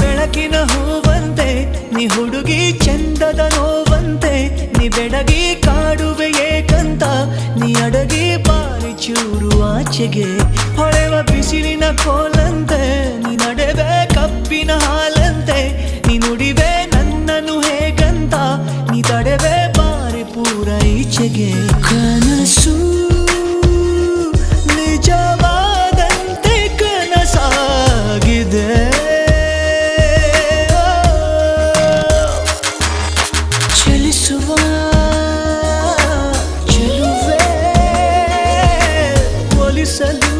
ಬೆಳಕಿನ ಹೂವಂತೆ, ನೀ ಹುಡುಗಿ ಚಂದದ ನೋವಂತೆ, ನೀ ಬೆಡಗಿ ಕಾಡುವೆ ಏಕಂತ, ನೀ ಅಡಗಿ ಬಾರಿ ಚೂರು ಆಚೆಗೆ, ಹೊಳೆವ ಬಿಸಿಲಿನ ಕೋಲಂತೆ, ನೀ ನಡೆವೆ ಕಪ್ಪಿನ ಹಾಲಂತೆ, ನೀ ನುಡಿವೆ ನನ್ನನ್ನು ಹೇಗಂತ, ನೀ ತಡೆವೆ ಬಾರಿ ಪೂರ ಈಚೆಗೆ. ಕನಸು యేసువా చెలువే కొలిసలు